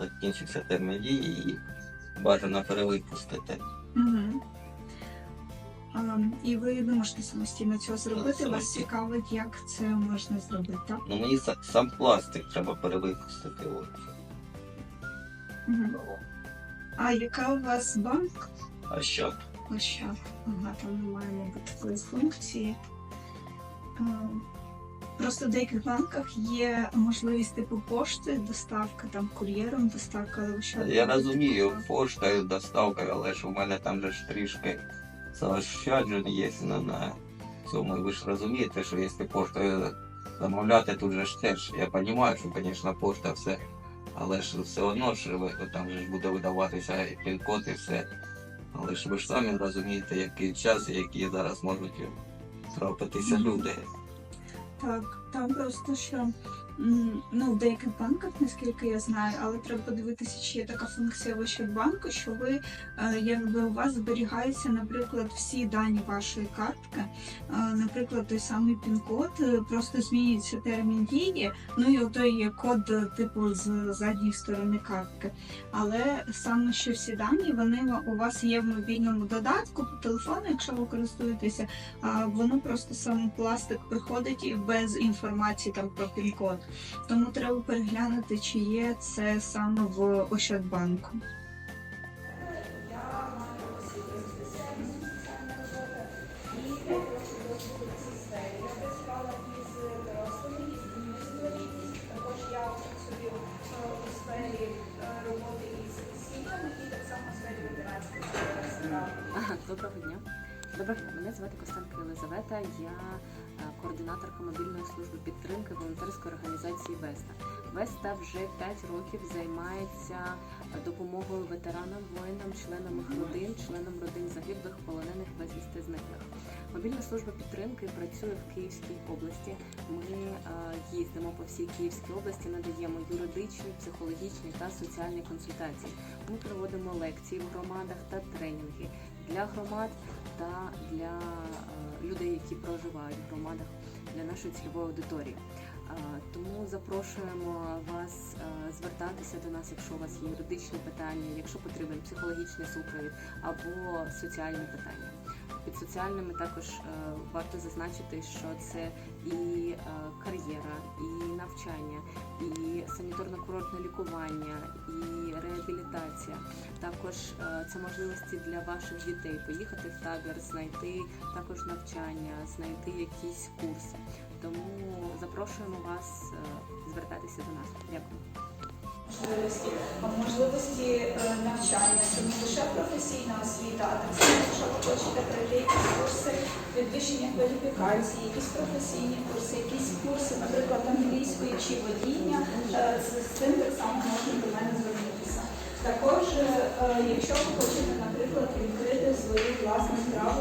закінчився термін дії і бажано перевипустити. Угу. І ви не можете самостійно цього зробити. Вас цікавить, як це можна зробити, так? Ну мені са- сам пластик треба перевипустити. От. Угу. А яка у вас банк? А що? Ощад. Ага, там немає, мабуть, такої функції. Е, Просто в деяких банках є можливість типу пошти, доставка там кур'єром, доставка Ощад Я розумію, такого. поштою, доставкою, але ж у мене там же ж трішки заощаджень є на, на цьому. Ви ж розумієте, що якщо поштою замовляти, тут же ж теж. Я розумію, що, звісно, пошта все. Але ж все одно ж там же ж буде видаватися пін-код і все. Але ж ви ж самі розумієте, який час і які зараз можуть трапитися люди. Так, там просто що ну, в деяких банках, наскільки я знаю, але треба подивитися, чи є така функція в Ощадбанку, що ви е, якби у вас зберігаються, наприклад, всі дані вашої картки. Е, Наприклад, той самий пін-код, е, просто змінюється термін дії, ну і той код, е, типу, з задньої сторони картки. Але саме що всі дані вони у вас є в мобільному додатку по телефону, якщо ви користуєтеся воно просто сам пластик приходить і без інформації там про пін-код. Тому треба переглянути, чи є це саме в Ощадбанку. Доброго дня. Доброго дня. Мене звати Костенко Єлизавета. Я е, координаторка мобільної служби підтримки волонтерської організації Веста. Веста вже 5 років займається е, допомогою ветеранам, воїнам, членам їх родин, членам родин загиблих, полонених безвісти зниклих. Мобільна служба підтримки працює в Київській області. Ми е, їздимо по всій Київській області, надаємо юридичні, психологічні та соціальні консультації. Ми проводимо лекції в громадах та тренінги для громад та для е, людей, які проживають в громадах, для нашої цільової аудиторії. Тому запрошуємо вас е, звертатися до нас, якщо у вас є юридичні питання, якщо потрібен психологічний супровід або соціальні питання. Під соціальними також е, варто зазначити, що це і е, кар'єра, і навчання, і санітарно-курортне лікування, і реабілітація. Також е, це можливості для ваших дітей поїхати в табір, знайти також навчання, знайти якісь курси. Тому запрошуємо вас звертатися до нас. Дякую. можливості, можливості навчання, це не лише професійна освіта, а так якісь курси підвищення кваліфікації, якісь професійні курси, якісь курси, наприклад, англійської чи водіння, е, з з цим так само можна до мене звернутися. Також, е, е, якщо ви хочете, наприклад, відкрити свою власну справу,